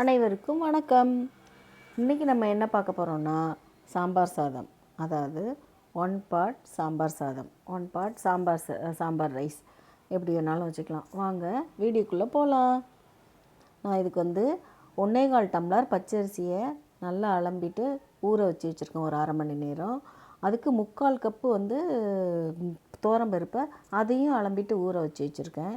அனைவருக்கும் வணக்கம். இன்றைக்கி நம்ம என்ன பார்க்க போகிறோம்னா சாம்பார் சாதம். அதாவது ஒன் பார்ட் சாம்பார் சாதம். One part sambar sambar rice. எப்படி வேணாலும் வச்சுக்கலாம். வாங்க வீடியோக்குள்ளே போகலாம் நான் இதுக்கு வந்து ஒன்றே கால் டம்ளர் பச்சரிசியை நல்லா அலம்பிட்டு ஊற வச்சு வச்சுருக்கேன் ஒரு அரை மணி நேரம். அதுக்கு முக்கால் கப்பு வந்து தோரம்பருப்பை அதையும் அலம்பிட்டு ஊற வச்சு வச்சுருக்கேன்.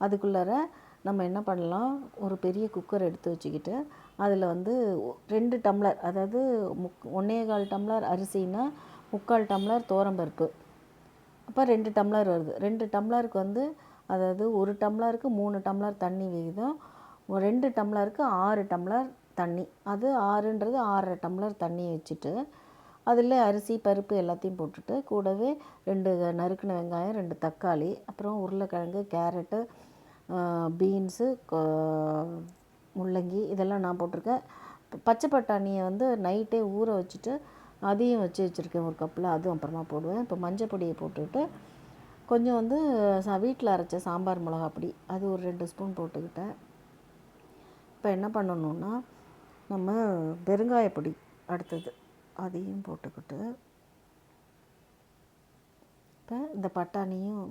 அதுக்குள்ளார நம்ம என்ன பண்ணலாம்? ஒரு பெரிய குக்கர் எடுத்து வச்சுக்கிட்டு அதில் வந்து ரெண்டு டம்ளர் அதாவது முக் ஒன்றே கால் டம்ளர் அரிசினா முக்கால் டம்ளர் பருப்பு. அப்போ ரெண்டு டம்ளர் வருது. ரெண்டு டம்ளருக்கு வந்து அதாவது ஒரு டம்ளருக்கு மூணு டம்ளர் தண்ணி விகிதம். ரெண்டு டம்ளருக்கு ஆறு டம்ளர் தண்ணி. அது ஆறுன்றது ஆறரை டம்ளர் தண்ணி வச்சுட்டு அதில் அரிசி பருப்பு எல்லாத்தையும் போட்டுட்டு கூடவே ரெண்டு நறுக்கின வெங்காயம் ரெண்டு தக்காளி அப்புறம் உருளைக்கிழங்கு கேரட்டு பீன்ஸு முள்ளங்கி இதெல்லாம் நான் போட்டிருக்கேன். பச்சை பட்டாணியை வந்து நைட்டே ஊற வச்சுட்டு அதையும் வச்சு வச்சுருக்கேன் ஒரு கப்பில். அதுவும் அப்புறமா போடுவேன். இப்போ மஞ்சள் பொடியை போட்டுட்டு கொஞ்சம் வந்து ச வீட்டில் அரைச்ச சாம்பார் மிளகா பொடி அது ஒரு ரெண்டு ஸ்பூன் போட்டுக்கிட்டேன். இப்போ என்ன பண்ணணுன்னா நம்ம பெருங்காய பொடி அடுத்தது அதையும் போட்டுக்கிட்டு இப்போ இந்த பட்டாணியும்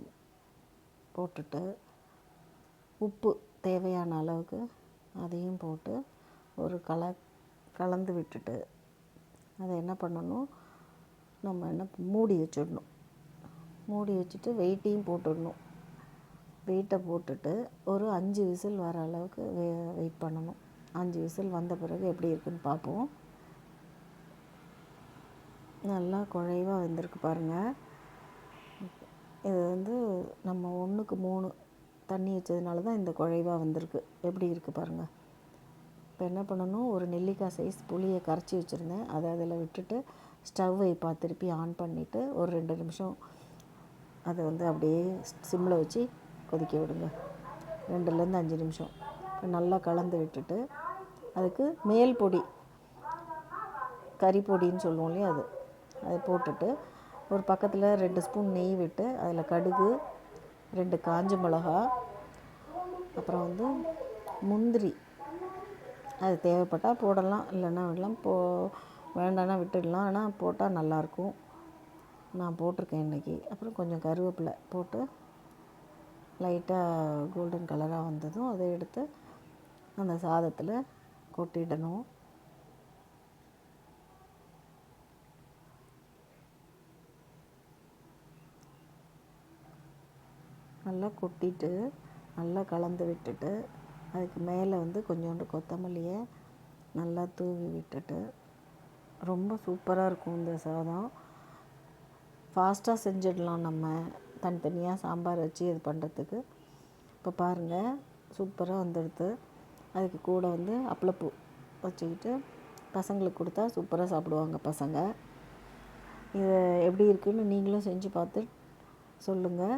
போட்டுட்டு உப்பு தேவையான அளவுக்கு அதையும் போட்டு ஒரு கல கலந்து விட்டுட்டு அதை என்ன பண்ணணும்? நம்ம என்ன மூடி வச்சிடணும். மூடி வச்சுட்டு வெயிட்டையும் போட்டுடணும். வெயிட்டை போட்டுட்டு ஒரு அஞ்சு விசில் வர அளவுக்கு வெ வெயிட் பண்ணணும். அஞ்சு விசில் வந்த பிறகு எப்படி இருக்குன்னு பார்ப்போம். நல்லா குழைவாக வந்திருக்கு பாருங்கள் இது வந்து நம்ம ஒன்றுக்கு மூணு தண்ணி வச்சதுனால தான் இந்த குழைவாக வந்திருக்கு. எப்படி இருக்குது பாருங்கள் இப்போ என்ன பண்ணணும்? ஒரு நெல்லிக்காய் சைஸ் புளியை கரைச்சி வச்சுருந்தேன். அதை அதில் விட்டுட்டு ஸ்டவ்வை இப்போ திருப்பி ஆன் பண்ணிவிட்டு ஒரு ரெண்டு நிமிஷம் அதை வந்து அப்படியே சிம்மில் வச்சு கொதிக்க விடுங்க. ரெண்டுலேருந்து அஞ்சு நிமிஷம். இப்போ நல்லா கலந்து விட்டுட்டு அதுக்கு மேல் பொடி கறி பொடின்னு சொல்லுவோம் இல்லையா அது. அதை போட்டுட்டு ஒரு பக்கத்தில் ரெண்டு ஸ்பூன் நெய் விட்டு அதில் கடுகு ரெண்டு காஞ்ச மிளகா அப்புறம் வந்து முந்திரி. அது தேவைப்பட்டால் போடலாம் இல்லைன்னா விடலாம். போ வேண்டாம்னா விட்டுடலாம். ஆனால் போட்டால் நல்லாயிருக்கும். நான் போட்டிருக்கேன் இன்றைக்கி அப்புறம் கொஞ்சம் கருவேப்பிலை போட்டு லைட்டாக கோல்டன் கலராக வந்ததும் அதை எடுத்து அந்த சாதத்தில் கொட்டிடணும். நல்லா கொட்டிட்டு நல்லா கலந்து விட்டுட்டு அதுக்கு மேலே வந்து கொஞ்சோண்டு கொத்தமல்லியை நல்லா தூவி விட்டுட்டு ரொம்ப சூப்பராக இருக்கும் இந்த சாதம். ஃபாஸ்ட்டாக செஞ்சிடலாம் நம்ம. தனித்தனியாக சாம்பார் வச்சு இது பண்ணுறதுக்கு இப்போ பாருங்கள் சூப்பராக வந்துடுது. அதுக்கு கூட வந்து அப்பளப்பூ வச்சுக்கிட்டு பசங்களுக்கு கொடுத்தா சூப்பராக சாப்பிடுவாங்க பசங்க. இது எப்படி இருக்குன்னு நீங்களும் செஞ்சு பார்த்து சொல்லுங்கள்